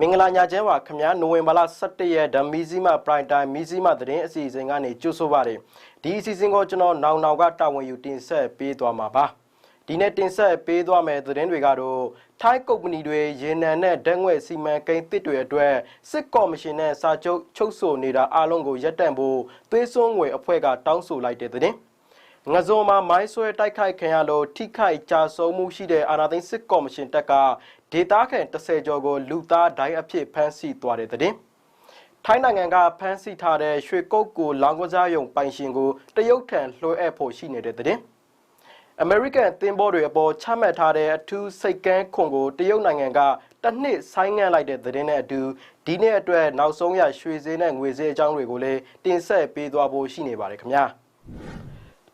မင်္ဂလာညချမ်းပါခင်ဗျာနိုဝင်ဘာလ17ရက်ဓမီဇီမပရိုင်တိုင်းမီဇီမသတင်းအစီအစဉ်ကနေကြိုဆိုပါရစေဒီအစီအစဉ်ကိုကျွန်တော်နောင်နောင်ကတာဝန်ယူတင်ဆက်ပေးသွားမှာပါဒီနေ့တင်ဆက်ပေးသွားမယ့်သတင်းတွေကတော့ထိုင်းကုမ္ပဏီတွေရေနံနဲ့ဓာတ်ငွေ့စီမံကိန်းတစ်တွေအတွက်စစ်ကော်မရှင်နဲ့စာချုပ်ချုပ်ဆိုနေတာအားလုံးကိုရပ်တန့်ဖို့သွေးစွန်းငွေအဖွဲ့ကတောင်းဆိုလိုက်တဲ့သတင်းငဇုံမှာမိုင်းဆွဲတိုက်ခိုက်ခံရလို့ထိခိုက်ကြဆုံးမှုရှိတဲ့အာဏာသိမ်းစစ်ကော်မရှင်တပ်က ဒေသခံ30ကျော်ကိုလူသားဒိုင်းအဖြစ်ဖမ်းဆီးသွားတဲ့တဲ့တင်။ထိုင်းနိုင်ငံကဖမ်းဆီးထားတဲ့ရွှေကုတ်ကိုလောင်ကစားယုံပိုင်ရှင်ကိုတရုတ်ထံလွှဲအပ်ဖို့ရှိနေတဲ့တဲ့တင်။ American သင်းဘောတွေအပေါ်ချမှတ်ထားတဲ့အထူးစိတ်ကန်းခွန်ကိုတရုတ်နိုင်ငံကတစ်နှစ်ဆိုင်းငံ့လိုက်တဲ့သတင်းနဲ့အတူဒီနေ့အတွက်နောက်ဆုံးရရွှေစည်းနဲ့ငွေစည်းအကြောင်းတွေကိုလည်းတင်ဆက်ပေးသွားဖို့ရှိနေပါတယ်ခင်ဗျာ။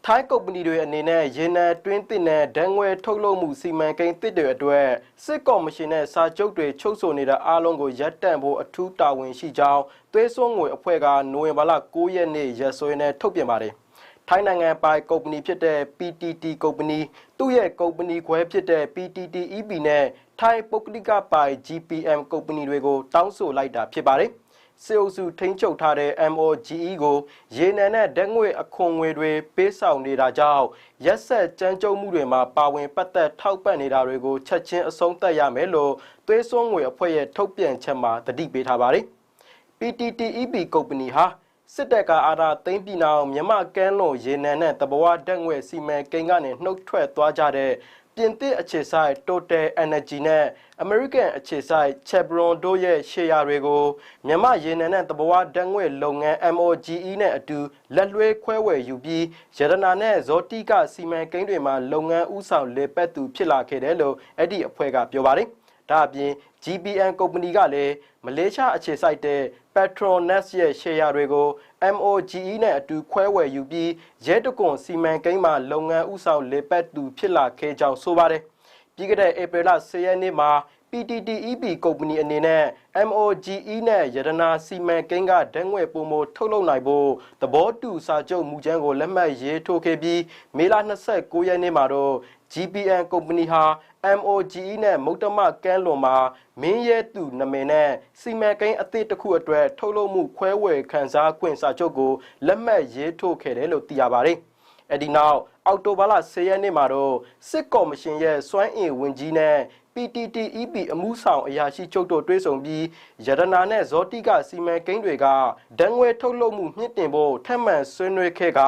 ထိုင်းကုမ္ပဏီတွေအနေနဲ့ရေနံတွင်းတစ်နဲ့ဓာတ်ငွေထုတ်လုပ်မှုစီမံကိန်းတစ်တွေအတွက်စစ်ကော်မရှင်နဲ့စာချုပ်တွေချုပ်ဆိုနေတဲ့အားလုံးကိုရပ်တန့်ဖို့အထူးတာဝန်ရှိကြောင်းသွေးစွန်းငွေအဖွဲ့ကနိုဝင်ဘာလ9ရက်နေ့ရက်စွဲနဲ့ထုတ်ပြန်ပါတယ်။ထိုင်းနိုင်ငံပိုင်ကုမ္ပဏီဖြစ်တဲ့ PTT ကုမ္ပဏီသူ့ရဲ့ကုမ္ပဏီခွဲဖြစ်တဲ့ PTTEP နဲ့ထိုင်းပုဂ္ဂလိကပိုင် GPM ကုမ္ပဏီတွေကိုတောင်းဆိုလိုက်တာဖြစ်ပါတယ်။ စေအုပ်စုထိန်းချုပ်ထားတဲ့ MOGE ကိုရေနံနဲ့ဓာတ်ငွေ့အခွန်ငွေတွေပေးဆောင်နေတာကြောင့်ရက်ဆက်ကြမ်းကြုတ်မှုတွေမှာပါဝင်ပတ်သက်ထောက်ပံ့နေတာတွေကိုချက်ချင်းအဆုံးသတ်ရမယ်လို့သွေးစွန်းငွေအဖွဲ့ရဲ့ထုတ်ပြန်ချက်မှာတတိပေးထားပါတယ်။ PTTEP ကုမ္ပဏီဟာစစ်တပ်ကအာဏာသိမ်းပြီးနောက်မြမကန်းလွန်ရေနံနဲ့တဘဝဓာတ်ငွေ့စီမံကိန်းကနေနှုတ်ထွက်သွားကြတဲ့ ပြင်သစ်အခြေစိုက် Total Energy နဲ့ American အခြေစိုက် Chevron တို့ရဲ့ရှယ်ယာတွေကိုမြန်မာရေနံနဲ့သဘာဝဓာတ်ငွေ့လုပ်ငန်း MOGE နဲ့အတူလက်လွှဲခွဲဝယ်ယူပြီးရတနာနဲ့ဇောတိကစီမံကိန်းတွေမှာလုပ်ငန်းဥဆောင်လေပတ်သူဖြစ်လာခဲ့တယ်လို့အဲ့ဒီအဖွဲ့ကပြောပါတယ်။ဒါအပြင် GPN ကုမ္ပဏီကလည်း မလေးရှားအခြေစိုက်တဲ့ Petronas ရဲ့ရှယ်ယာတွေကို MOGE နဲ့အတူခွဲဝယ်ယူပြီးရဲတကွန်စီမံကိန်းမှာလုပ်ငန်းဥဆောင်လေပတ်သူဖြစ်လာခဲ့ကြောင်းဆိုပါတယ်။ပြီးခဲ့တဲ့ဧပြီလ10ရက်နေ့မှာ PTTEP ကုမ္ပဏီအနေနဲ့ MOGE နဲ့ရတနာစီမံကိန်းကဓာတ်ငွေ့ပုံမထုတ်လုပ်နိုင်ဖို့သဘောတူစာချုပ်မူကြမ်းကိုလက်မှတ်ရေးထိုးခဲ့ပြီးမေလ29ရက်နေ့မှာတော့ GPN ကုမ္ပဏီဟာ MOGE နဲ့မုတ်တမကန်းလွန်မှာမင်းရဲသူနာမည်နဲ့စီမံကိန်းအသစ်တစ်ခုအတွက်ထုတ်လုပ်မှုခွဲဝေခန်းစားခွင့်စာချုပ်ကိုလက်မှတ်ရေးထိုးခဲ့တယ်လို့သိရပါတယ်။အဲဒီနောက်အောက်တိုဘာလ10ရက်နေ့မှာတော့စစ်ကော်မရှင်ရဲ့စွမ်းအင်ဝင်ကြီးနဲ့ PTTEP အမှုဆောင်အရာရှိချုပ်တို့တွဲဆောင်ပြီးရတနာနဲ့ဇောတိကစီမံကိန်းတွေကဒဏ်ငွေထုတ်လုပ်မှုမြင့်တင်ဖို့ထပ်မံဆွေးနွေးခဲ့က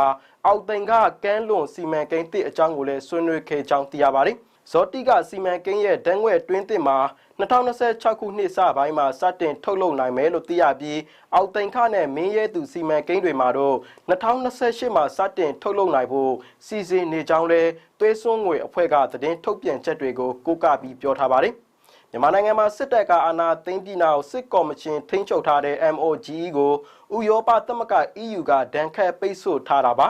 အောက်သိန်ကကန်းလွန်စီမံကိန်းတစ်အကြောင်းကိုလည်းဆွေးနွေးခဲ့ကြောင်းသိရပါတယ်။ ဇောတိကစီမံကိန်းရဲ့ဒဏ်ငွေတွင်းတစ်မှာ2026ခုနှစ်စပိုင်းမှာစတင်ထုတ်လုပ်နိုင်မယ်လို့သိရပြီးအောက်တိန်ခနဲ့မင်းရဲသူစီမံကိန်းတွေမှာတော့2028မှာစတင်ထုတ်လုပ်နိုင်ဖို့စီစဉ်နေကြောင်းလဲသွေးစွန်းငွေအဖွဲ့ကသတင်းထုတ်ပြန်ချက်တွေကိုကိုးကားပြီးပြောထားပါတယ်မြန်မာနိုင်ငံမှာစစ်တပ်ကအာဏာသိမ်းပြီးနောက်စစ်ကော်မရှင်ထိန်းချုပ်ထားတဲ့ MOGE ကိုဥရောပသမဂ္ဂ EU ကဒဏ်ခတ်ပိတ်ဆို့ထားတာပါ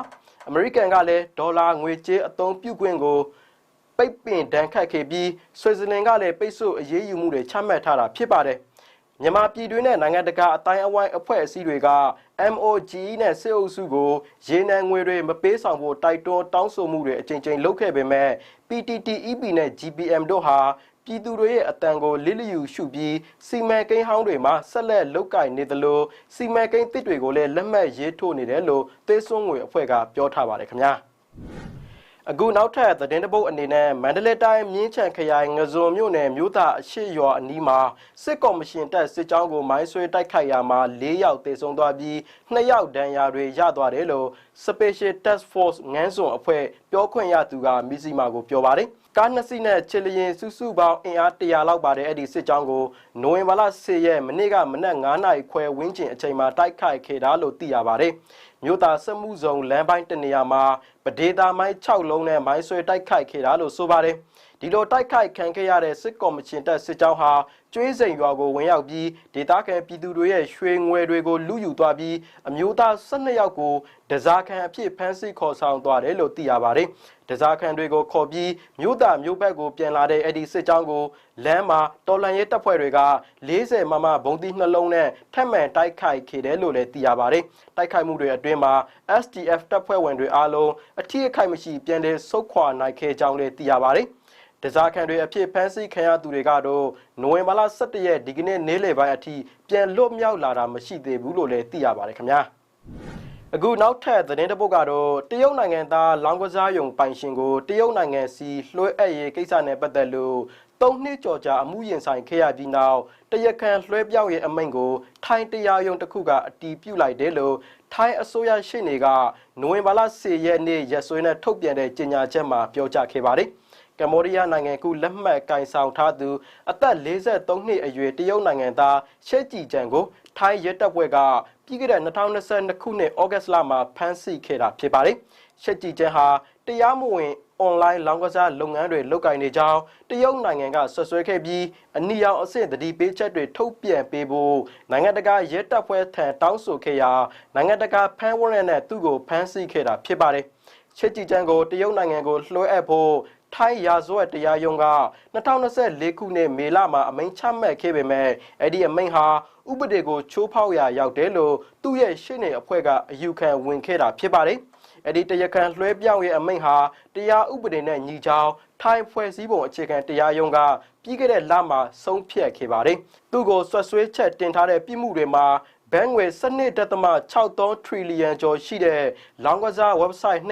အမေရိကန်ကလည်းဒေါ်လာငွေကြေးအသုံးပြုခွင့်ကို ပိတ်ပင်ဒဏ်ခတ်ခဲ့ပြီးဆွစ်ဇာလန်ကလည်းပိတ်ဆို့အရေးယူမှုတွေချမှတ်ထားတာဖြစ်ပါတယ်။မြန်မာပြည်တွင်းနဲ့နိုင်ငံတကာအတိုင်းအဝိုင်းအဖွဲ့အစည်းတွေက MOGE နဲ့စစ်အုပ်စုကိုရေနံငွေတွေမပေးဆောင်ဖို့တိုက်တွန်းတောင်းဆိုမှုတွေအကြိမ်ကြိမ်လုပ်ခဲ့ပေမဲ့ PTTEP နဲ့ GPM တို့ဟာပြည်သူတွေရဲ့အတန်ကိုလစ်လျူရှုပြီးစီမံကိန်းဟောင်းတွေမှာဆက်လက်လုတ်ကင်နေသလိုစီမံကိန်းတစ်တွေကိုလည်းလက်မှတ်ရေးထိုးနေတယ်လို့သေဆွငွေအဖွဲ့ကပြောထားပါတယ်ခင်ဗျာ အခုနောက်ထပ်သတင်းတပုတ်အနေနဲ့မန္တလေးတိုင်းမြင်းချံခရိုင်ငဇုံမြို့နယ်မြို့သားအရှိရွာအနီးမှာစစ်ကော်မရှင်တပ်စစ်ကြောင်းကိုမိုင်းဆွဲတိုက်ခိုက်ရာမှာ၄ယောက်သေဆုံးသွားပြီး၂ယောက်ဒဏ်ရာတွေရသွားတယ်လို့ Special Task Force ငန်းစွန်အဖွဲ့ပြောခွင့်ရသူကမီစီမာကိုပြောပါတယ် ကားနှစ်စီးနဲ့ချီလျင်စုစုပေါင်းအင်အား100လောက်ပါတဲ့အဲ့ဒီစစ်ကြောင်းကိုနိုဝင်ဘာလ10ရက်မနေ့ကမနက်9နာရီခွဲဝန်းကျင်အချိန်မှာတိုက်ခိုက်ခဲ့တာလို့သိရပါတယ်။မြို့သားစမှုစုံလမ်းပိုင်းတနေရာမှာပဒေတာမိုင်း6လုံးနဲ့မိုင်းဆွဲတိုက်ခိုက်ခဲ့တာလို့ဆိုပါတယ်။ဒီလိုတိုက်ခိုက်ခံခဲ့ရတဲ့စစ်ကော်မရှင်တပ်စစ်ကြောင်းဟာကျွေးစိန်ရွာကိုဝင်ရောက်ပြီးဒေသခံပြည်သူတွေရဲ့ရွှေငွေတွေကိုလူယူသွားပြီးအမျိုးသား12ယောက်ကိုဒဇာခံအဖြစ်ဖမ်းဆီးခေါ်ဆောင်သွားတယ်လို့သိရပါတယ်။ ဒဇာခံတွေကိုခေါ်ပြီးမြို့သားမြို့ဘက်ကိုပြန်လာတဲ့အဲ့ဒီစစ်ကြောင်းကိုလမ်းမှာတော်လန်ရဲတပ်ဖွဲ့တွေက40မမဘုံသီးနှလုံးနဲ့ထက်မှန်တိုက်ခိုက်ခဲ့တယ်လို့လည်းသိရပါတယ်။တိုက်ခိုက်မှုတွေအတွင်းမှာ STF တပ်ဖွဲ့ဝင်တွေအားလုံးအထီးအခိုက်မရှိပြန်လည်ဆုတ်ခွာနိုင်ခဲ့ကြောင်းလည်းသိရပါတယ်။တစားခံတွေအဖြစ်ဖမ်းဆီးခံရသူတွေကတော့နိုဝင်ဘာလ17ရက်ဒီကနေ့နေ့လယ်ပိုင်းအထိပြန်လွတ်မြောက်လာတာမရှိသေးဘူးလို့လည်းသိရပါတယ်ခင်ဗျာ အခုနောက်ထပ်သတင်းတစ်ပုဒ်ကတော့တရုတ်နိုင်ငံသားလောင်းကစားယုံပိုင်ရှင်ကိုတရုတ်နိုင်ငံစီလွှဲအပ်ရေးကိစ္စနဲ့ပတ်သက်လို့သုံးနှစ်ကျော်ကြာအမှုရင်ဆိုင်ခဲ့ရပြီးနောက်တရက်ခန့်လွှဲပြောင်းရေးအမိန့်ကို ထိုင်းတရားရုံးတစ်ခုကအတီးပြုတ်လိုက်တယ်လို့ထိုင်းအစိုးရရှေ့နေကနိုဝင်ဘာလ10ရက်နေ့ရက်စွဲနဲ့ထုတ်ပြန်တဲ့ကြေညာချက်မှာပြောကြားခဲ့ပါတယ်။ကမ္ဘောဒီးယားနိုင်ငံကလက်မှတ်ကင်ဆောင်ထားသူအသက်43နှစ်အရွယ်တရုတ်နိုင်ငံသားရှဲကြည်ကျန်ကိုထိုင်းရဲတပ်ဖွဲ့က ပြီးခဲ့တဲ့2022ခုနှစ်ဩဂတ်လမှာဖမ်းဆီးခဲ့တာဖြစ်ပါတယ်။ရှဲကြည်ကျန်ဟာတရားမဝင်အွန်လိုင်းလောင်းကစားလုပ်ငန်းတွေလုပ်ကိုင်နေကြောင်းတရုတ်နိုင်ငံကဆွဆွဲခဲ့ပြီးအနီရောင်အဆင့်တတိပေးချက်တွေထုတ်ပြန်ပေးဖို့နိုင်ငံတကာရဲတပ်ဖွဲ့ထံတောင်းဆိုခဲ့ရာနိုင်ငံတကာဖမ်းဝရမ်းနဲ့သူ့ကိုဖမ်းဆီးခဲ့တာဖြစ်ပါတယ်။ချစ်ကြည်ချန်ကိုတရုတ်နိုင်ငံကိုလွှဲအပ်ဖို့ ထိုင်းရာဇဝတ်တရားရုံးက2024ခုနှစ်မေလမှာအမိန့်ချမှတ်ခဲ့ပေမဲ့အဲ့ဒီအမိန့်ဟာဥပဒေကိုချိုးဖောက်ရာရောက်တယ်လို့သူ့ရဲ့ရှေ့နေအဖွဲ့ကအယူခံဝင်ခဲ့တာဖြစ်ပါတယ်။အဲ့ဒီတရားခံလွှဲပြောင်းရဲ့အမိန့်ဟာတရားဥပဒေနဲ့ညီကြောင်းထိုင်းဖွဲ့စည်းပုံအခြေခံတရားရုံးကပြီးခဲ့တဲ့လမှာဆုံးဖြတ်ခဲ့ပါတယ်။သူ့ကိုဆွဆွဲချက်တင်ထားတဲ့ပြည်မှုတွေမှာ ဘန်ငွေ12.63 trillion ကျော်ရှိတဲ့လောင်းကစား website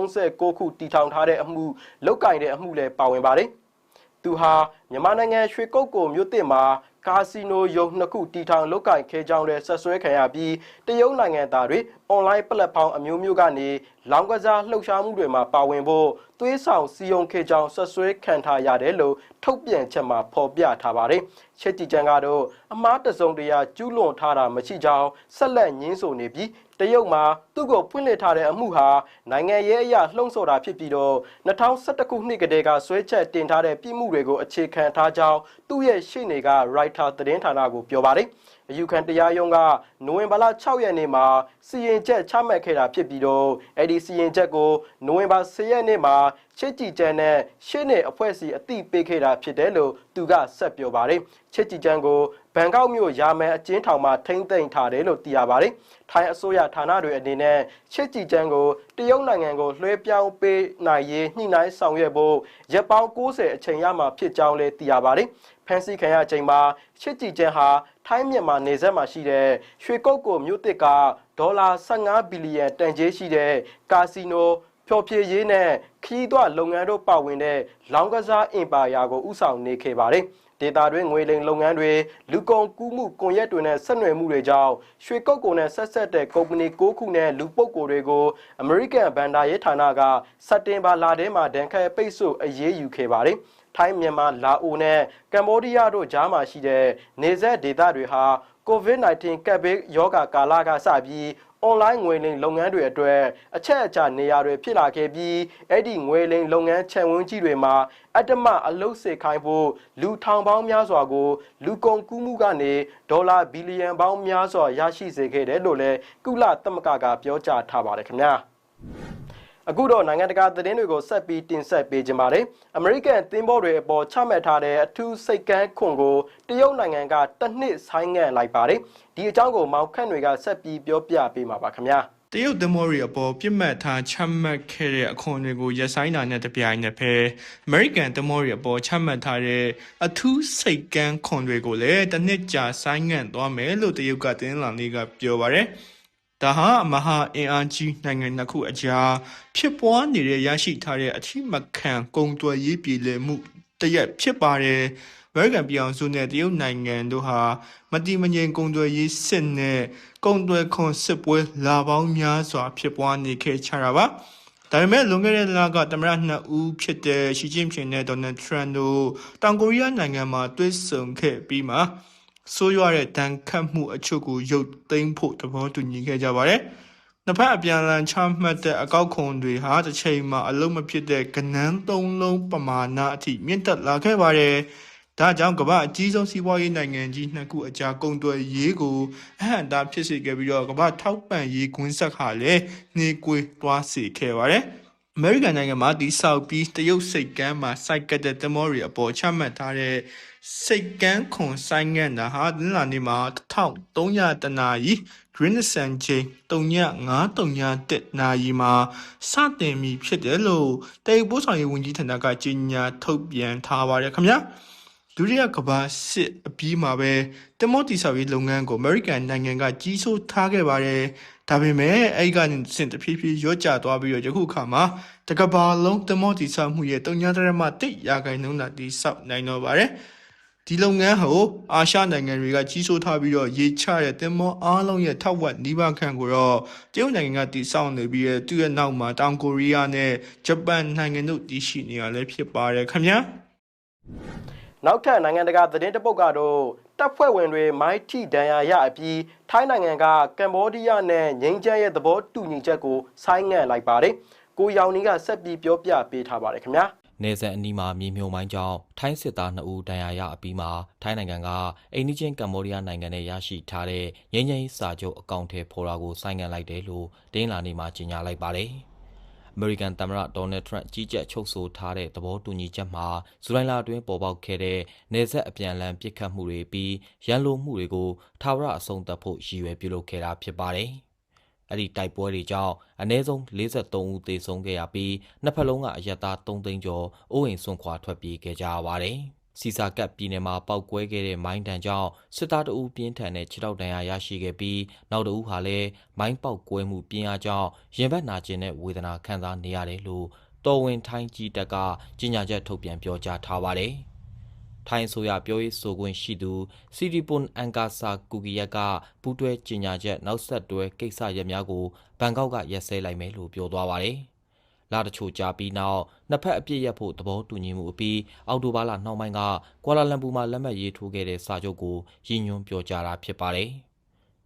239ခုတည်ထောင်ထားတဲ့အမှုလောက်ကင်တဲ့အမှုလည်းပါဝင်ပါတယ်။သူဟာမြန်မာနိုင်ငံရွှေကုတ်ကိုမြို့တစ်မှာကာစီနိုယုံနှစ်ခုတီထောင်လုတ်ကင်ခဲကြောင်းလဲဆက်ဆွဲခံရပြီးတရုတ်နိုင်ငံသားတွေအွန်လိုင်းပလက်ဖောင်းအမျိုးမျိုးကနေလောင်းကစားလှုပ်ရှားမှုတွေမှာပါဝင်ဖို့ သွေးဆောင်စီယုံခဲကြောင်းဆက်ဆွဲခံထားရတယ်လို့ထုတ်ပြန်ချက်မှာဖော်ပြထားပါတယ်။ချက်ကြည်ချန်ကတော့အမားတစုံတရာကျူးလွန်ထားတာမရှိကြောင်းဆက်လက်ညင်းဆိုနေပြီးတရုတ်မှာသူ့ကိုဖွင့်လှစ်ထားတဲ့အမှုဟာနိုင်ငံရေးအရာလှုံ့ဆော်တာဖြစ်ပြီးတော့2011ခုနှစ်ကတည်းကဆွဲချက်တင်ထားတဲ့ပြည်မှုတွေကိုအခြေခံထားကြောင်းသူ့ရဲ့ရှေ့နေက writer သတင်းဌာနကိုပြောပါတယ်။အယူခံတရားရုံးကနိုဝင်ဘာလ6ရက်နေ့မှာစီရင်ချက်ချမှတ်ခဲ့တာဖြစ်ပြီးတော့အဲ့ဒီစီရင်ချက်ကိုနိုဝင်ဘာ10ရက်နေ့မှာချစ်ကြည်ကျန်းနဲ့ရှေ့နေအဖွဲ့အစည်းအသိပေးခဲ့တာဖြစ်တယ်လို့သူကဆက်ပြောပါတယ်။ချစ်ကြည်ကျန်းကိုဘန်ကောက်မြို့ရာမဲအကျဉ်းထောင်မှာထိမ့်သိမ်းထားတယ်လို့သိရပါတယ်။ထိုင်းအစိုးရဌာနတွေအနေနဲ့ချစ်ကြည်ကျန်းကိုတရုတ်နိုင်ငံကိုလွှဲပြောင်းပေးနိုင်ရေးညှိနှိုင်းဆောင်ရွက်ဖို့ရက်ပေါင်း90အချိန်ရမှာဖြစ်ကြောင်းလည်းသိရပါတယ်။ ဖန်စီခံရချိန်မှာချစ်ကြည်ကျန်းဟာထိုင်းမြန်မာနေဆက်မှာရှိတဲ့ရွှေကုတ်ကိုမြို့တစ်ကဒေါ်လာ15ဘီလီယံတန်ကြေးရှိတဲ့ကာစီနိုဖျော်ဖြေရေးနဲ့ခီးသွလုပ်ငန်းတို့ပါဝင်တဲ့လောင်းကစားအင်ပါယာကိုဥဆောင်နေခဲ့ပါတယ်။ဒေတာတွင်ငွေလိမ်လုပ်ငန်းတွေလူကုန်ကူးမှုကွန်ရက်တွေနဲ့ဆက်နွယ်မှုတွေကြောင့်ရွှေကုတ်ကိုနဲ့ဆက်ဆက်တဲ့ကုမ္ပဏီ၉ခုနဲ့လူပုဂ္ဂိုလ်တွေကို American ဘန်ဒါရေးဌာနကစက်တင်ဘာလထဲမှာဒဏ်ခတ်ပိတ်ဆို့အရေးယူခဲ့ပါတယ်။ ထိုင်းမြန်မာလာအိုနဲ့ကမ္ဘောဒီးယားတို့ကြားမှာရှိတဲ့နေဆက်ဒေသတွေဟာ COVID-19 ကပ်ဘေးရောဂါကာလကစပြီးအွန်လိုင်းငွေလိမ်လုပ်ငန်းတွေအတွက်အချက်အချာနေရာတွေဖြစ်လာခဲ့ပြီးအဲ့ဒီငွေလိမ်လုပ်ငန်းခြံဝန်းကြီးတွေမှာအတ္တမအလုတ်စေခိုင်းဖို့လူထောင်ပေါင်းများစွာကို လူကုန်ကူးမှုကနေဒေါ်လာဘီလီယံပေါင်းများစွာရရှိစေခဲ့တယ်လို့လည်းကုလသမဂ္ဂကပြောကြားထားပါတယ်ခင်ဗျာ အခုတော့နိုင်ငံတကာသတင်းတွေကိုဆက်ပြီးတင်ဆက်ပေးကြပါမယ်။ American သင်းဘောတွေအပေါ်ချမှတ်ထားတဲ့အထူးစိတ်ကန်းခွန်ကိုတရုတ်နိုင်ငံကတစ်နှစ်ဆိုင်းငံ့လိုက်ပါတယ်။ဒီအကြောင်းကိုမောင်ခန့်တွေကဆက်ပြီးပြောပြပေးမှာပါခင်ဗျာ။တရုတ်သမောရီအပေါ်ပြစ်မှတ်ထားချမှတ်ခဲ့တဲ့အခွန်တွေကိုရပ်ဆိုင်းတာနဲ့တပြိုင်နက်ပဲ American သမောရီအပေါ်ချမှတ်ထားတဲ့အထူးစိတ်ကန်းခွန်တွေကိုလည်းတစ်နှစ်ကြာဆိုင်းငံ့သွားမယ်လို့တရုတ်ကတင်းလာလေးကပြောပါတယ်။ ဒါဟာမဟာအင်အားကြီးနိုင်ငံနှစ်ခုအကြားဖြစ်ပွားနေတဲ့ရရှိထားတဲ့အထိမခံကုန်သွယ်ရေးပြည်လည်မှုတရက်ဖြစ်ပါတယ်။အမေရိကန်ပြည်အောင်စုနဲ့တရုတ်နိုင်ငံတို့ဟာမတိမငြိမ်ကုန်သွယ်ရေးစစ်နဲ့ကုန်သွယ်ခွန်စစ်ပွဲလာပေါင်းများစွာဖြစ်ပွားနေခဲ့ကြတာပါဒါပေမဲ့လွန်ခဲ့တဲ့လကသမ္မတနှစ်ဦးဖြစ်တဲ့ရှီကျင်းဖျင်နဲ့ဒေါ်နယ်ထရန့်တို့တောင်ကိုရီးယားနိုင်ငံမှာတွေ့ဆုံခဲ့ပြီးမှ ဆိုးရွားတဲ့တန်ခတ်မှုအချို့ကိုရုပ်သိမ်းဖို့သဘောတူညီခဲ့ကြပါတယ်နှစ်ဖက်အပြန်အလှန်ချမှတ်တဲ့အကောက်ခွန်တွေဟာတစ်ချိန်မှာအလုံးမဖြစ်တဲ့ကနန်းသုံးလုံးပမာဏအထိမြင့်တက်လာခဲ့ပါတယ်။ဒါကြောင့်ကမ္ဘာအကြီးဆုံးစီးပွားရေးနိုင်ငံကြီးနှစ်ခုအကြားကုန်သွယ်ရေးကိုအဟန့်တားဖြစ်စေခဲ့ပြီးတော့ကမ္ဘာထောက်ပံ့ရေးကွင်းဆက်ခါလည်းနှေးကွေးသွားစေခဲ့ပါတယ်။ အမေရိကန်နိုင်ငံမှာဒီဆောက်ပြီးတရုတ်စိတ်ကမ်းမှာစိုက်ကတဲ့တမောရီအပေါ်ချမှတ်ထားတဲ့စိတ်ကမ်းခွန်ဆိုင်ငံ့တာဟာဒင်းလာနေမှာ1300တနာရီ Greenson ချိန်3931နာရီမှာစတင်ပြီဖြစ်တယ်လို့တေပိုးဆောင်ရေးဝန်ကြီးဌာနကကြေညာထုတ်ပြန်ထားပါတယ်ခင်ဗျာ ဒုတိယကမ္ဘာစစ်အပြီးမှာပဲတမော့တီဆောက်ရေးလုပ်ငန်းကို American နိုင်ငံကကြီးစိုးထားခဲ့ပါတယ်ဒါပေမဲ့အဲ့ဒီကနေစင်တဖြည်းဖြည်းရော့ကျသွားပြီးတော့ယခုအခါမှာတကဘာလုံးတမော့တီဆောက်မှုရဲ့3.3ရာခိုင်နှုန်းသာတိဆောက်နိုင်တော့ပါတယ်ဒီလုပ်ငန်းဟိုအာရှနိုင်ငံတွေကကြီးစိုးထားပြီးတော့ရေချတဲ့တင်မောအားလုံးရဲ့ထောက်ဝက်နီးပါးခန့်ကိုတော့တရုတ်နိုင်ငံကတည်ဆောက်နေပြီးရဲ့သူ့ရဲ့နောက်မှာတောင်ကိုရီးယားနဲ့ဂျပန်နိုင်ငံတို့တည်ရှိနေရလဲဖြစ်ပါတယ်ခင်ဗျာ နောက်ထပ်နိုင်ငံတကာသတင်းတစ်ပုဒ်ကတော့တပ်ဖွဲ့ဝင်တွေမိုင်းထိဒဏ်ရာရအပြီးထိုင်းနိုင်ငံကကမ္ဘောဒီးယားနဲ့ငိမ့်ချမ်းရဲ့သဘောတူညီချက်ကိုဆိုင်းငံ့လိုက်ပါတယ်။ကိုရောင်နီကဆက်ပြီးပြောပြပေးထားပါတယ်ခင်ဗျာ။နေဆက်အနီးမှာမြေမြုံမိုင်းကြောင့်ထိုင်းစစ်သား2ဦးဒဏ်ရာရအပြီးမှာထိုင်းနိုင်ငံကအိန္ဒိချင်းကမ္ဘောဒီးယားနိုင်ငံနဲ့ရရှိထားတဲ့ငြိမ်းချမ်းရေးစာချုပ်အကောင့်ထဲပေါ်တာကိုဆိုင်းငံ့လိုက်တယ်လို့တင်းလာနေမှာကြေညာလိုက်ပါတယ်။ American သမ္မတဒေါ်နယ်ထရန့်ကြီးကြပ်ချုပ်ဆိုထားတဲ့သဘောတူညီချက်မှာဇူလိုင်လအတွင်းပေါ်ပေါက်ခဲ့တဲ့နေဆက်အပြန်အလှန်ပစ်ခတ်မှုတွေပြီးရန်လိုမှုတွေကိုထာဝရအဆုံးသတ်ဖို့ရည်ရွယ်ပြုလုပ်ခဲ့တာဖြစ်ပါတယ်။အဲ့ဒီတိုက်ပွဲတွေကြောင့်အ ਨੇ ဆုံး43ဦးသေဆုံးခဲ့ရပြီးနှစ်ဖက်လုံးကအရက်သား3သိန်းကျော်အိုးအိမ်ဆွန့်ခွာထွက်ပြေးခဲ့ကြရပါတယ်။ စီစာကပ်ပြည်နယ်မှာပောက်ကွဲခဲ့တဲ့မိုင်းတံကြောင့်စစ်သားတအူးပြင်းထန်တဲ့ခြေထောက်ဒဏ်ရာရရှိခဲ့ပြီးနောက်တအူးဟာလည်းမိုင်းပောက်ကွဲမှုပြင်းအားကြောင့်ရင်ဘတ်နာကျင်တဲ့ဝေဒနာခံစားနေရတယ်လို့တော်ဝင်ထိုင်းကြီးတပ်ကကြေညာချက်ထုတ်ပြန်ပြောကြားထားပါတယ်။ထိုင်းဆိုရပြောရေးဆိုခွင့်ရှိသူစီဒီပွန်အန်ကာဆာကူကီယက်ကပူးတွဲကြေညာချက်နောက်ဆက်တွဲကိစ္စရပ်များကိုဘန်ကောက်ကရက်စဲလိုက်မယ်လို့ပြောသွားပါတယ်။ လာတချို့ကြာပြီးနောက်နှစ်ဖက်အပြစ်ရက်ဖို့သဘောတူညီမှုအပြီးအောက်တိုဘာလနှောင်းပိုင်းကကွာလာလမ်ပူမှာလက်မှတ်ရေးထိုးခဲ့တဲ့စာချုပ်ကိုရည်ညွှန်းပြောကြားတာဖြစ်ပါတယ်။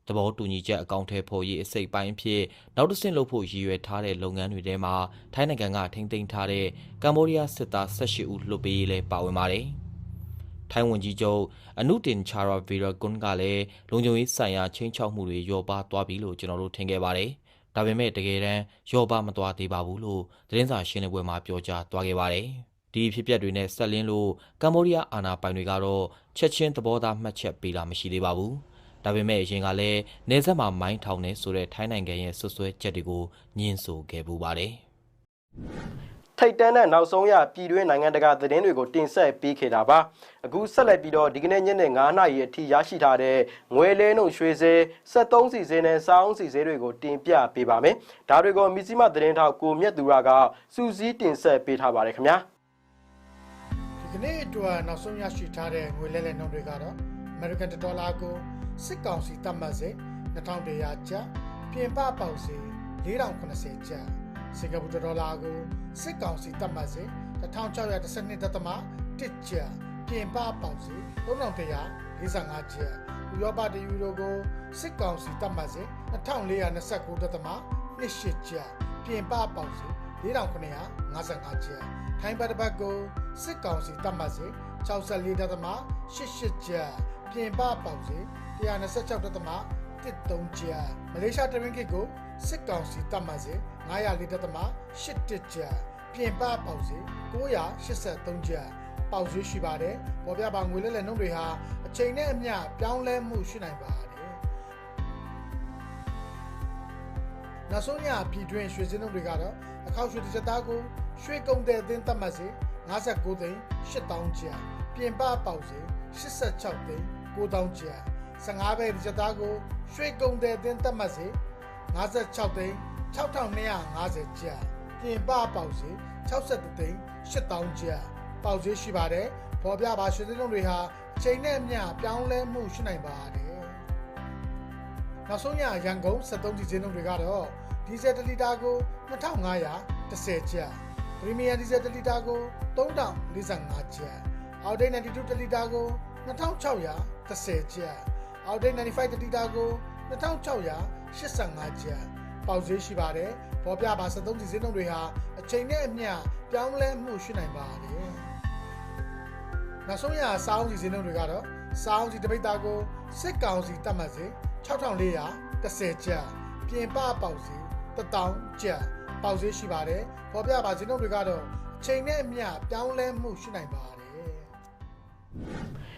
သဘောတူညီချက်အကောင့်ထဲပေါ်ရေးအစိတ်ပိုင်းအဖြစ်နောက်တစ်ဆင့်လုပ်ဖို့ရည်ရွယ်ထားတဲ့လုပ်ငန်းတွေထဲမှာထိုင်းနိုင်ငံကထိန်းသိမ်းထားတဲ့ကမ္ဘောဒီးယားစစ်သား18ဦးလွတ်ပေးရေးလည်းပါဝင်ပါတယ်။ထိုင်းဝန်ကြီးချုပ်အနုတင်ချာရာဗီရာကွန်ကလည်းလုံခြုံရေးဆိုင်ရာချင်းချောက်မှုတွေရောပါသွားပြီလို့ကျွန်တော်တို့ထင်ခဲ့ပါတယ်။ ဒါပေမဲ့တကယ်တမ်းရောပါမသွားသေးပါဘူးလို့သတင်းစာရှင်းလင်းပွဲမှာပြောကြားသွားခဲ့ပါတယ်။ဒီဖြစ်ပျက်တွေနဲ့ဆက်လင်းလို့ကမ္ဘောဒီးယားအာဏာပိုင်တွေကတော့ချက်ချင်းသဘောထားမှတ်ချက်ပေးလာမရှိသေးပါဘူး။ဒါပေမဲ့အရင်ကလည်းနေဆက်မှာမိုင်းထောင်နေဆိုတဲ့ထိုင်းနိုင်ငံရဲ့ဆွဆွဲချက်တွေကိုညှင်းဆိုခဲ့ပူပါတယ်။ ထိတ်တန်းတဲ့နောက်ဆုံးရပြည်တွင်းနိုင်ငံတကာသတင်းတွေကိုတင်ဆက်ပေးခဲ့တာပါအခုဆက်လက်ပြီးတော့ဒီကနေ့ညနေ9:00နာရီအထိရရှိထားတဲ့ငွေလဲနှုန်းရွှေစဲ73စီစဲနဲ့စောင်းစီစဲတွေကိုတင်ပြပေးပါမယ်ဒါတွေကိုမြစည်းမသတင်းထောက်ကိုမြတ်သူရကစူးစီးတင်ဆက်ပေးထားပါတယ်ခင်ဗျာဒီကနေ့အတွက်နောက်ဆုံးရရှိထားတဲ့ငွေလဲလှယ်နှုန်းတွေကတော့ American ဒေါ်လာကိုစစ်ကောင်စီတတ်မှတ်စေ2100ကျပ်ပြင်ပပေါက်စေ4080ကျပ် စင်ကာပူဒေါ်လာကိုစစ်ကောင်စီတတ်မှတ်စေ1612.1ကျပ်ပြင်ပပေါက်စေ3145ကျပ်ဥရောပတယူရိုကိုစစ်ကောင်စီတတ်မှတ်စေ2429.28ကျပ်ပြင်ပပေါက်စေ4955ကျပ်ထိုင်းဘတ်တစ်ပတ်ကိုစစ်ကောင်စီတတ်မှတ်စေ64.88ကျပ်ပြင်ပပေါက်စေ126.13ကျပ်မလေးရှားတရင်းကစ်ကိုစစ်ကောင်စီတတ်မှတ်စေ 904.81ကျပ်ပြင်ပပေါက်စေ983ကျပ်ပေါက်ရွှေရှိပါတယ်ပေါ်ပြပါငွေလဲလဲနှုန်းတွေဟာအချိန်နဲ့အမျှပြောင်းလဲမှုရှိနိုင်ပါတယ်နောက်ဆုံးရပြည်တွင်းရွှေစင်းနှုန်းတွေကတော့အခောက်ရွှေတစ်ချက်သားကိုရွှေကုန်တဲ့အသင်းသတ်မှတ်စေ59သိန်း8000ကျပ်ပြင်ပပေါက်စေ86သိန်း9000ကျပ်15ပဲတစ်ချက်သားကိုရွှေကုန်တဲ့အသင်းသတ်မှတ်စေ56သိန်း 6250ကျပ်ပြင်ပပေါက်စေ62သိန်း8000ကျပ်ပေါက်ဈေးရှိပါတယ်ပေါ်ပြပါရွှေစင်းနှုန်းတွေဟာအချိန်နဲ့အမျှပြောင်းလဲမှုရှိနိုင်ပါတယ်နောက်ဆုံးရရန်ကုန်73ဒီဇင်းနှုန်းတွေကတော့ဒီဇယ်1လီတာကို2510ကျပ်ပရီမီယံဒီဇယ်1လီတာကို3045ကျပ်အောက်ဒိတ်92တလီတာကို2610ကျပ်အောက်ဒိတ်95တလီတာကို2685ကျပ် ပေါက်ဈေးရှိပါတယ်ပေါ်ပြပါ73ဒီဇင်းနှုန်းတွေဟာအချိန်နဲ့အမျှပြောင်းလဲမှုရှိနိုင်ပါတယ်နောက်ဆုံးရစောင်းစီဈေးနှုန်းတွေကတော့စောင်းစီတပိတ်သားကိုစစ်ကောင်စီတတ်မှတ်စေ6410ကျပ်ပြင်ပပေါက်စီ1000ကျပ်ပေါက်ဈေးရှိပါတယ်ပေါ်ပြပါဈေးနှုန်းတွေကတော့အချိန်နဲ့အမျှပြောင်းလဲမှုရှိနိုင်ပါတယ်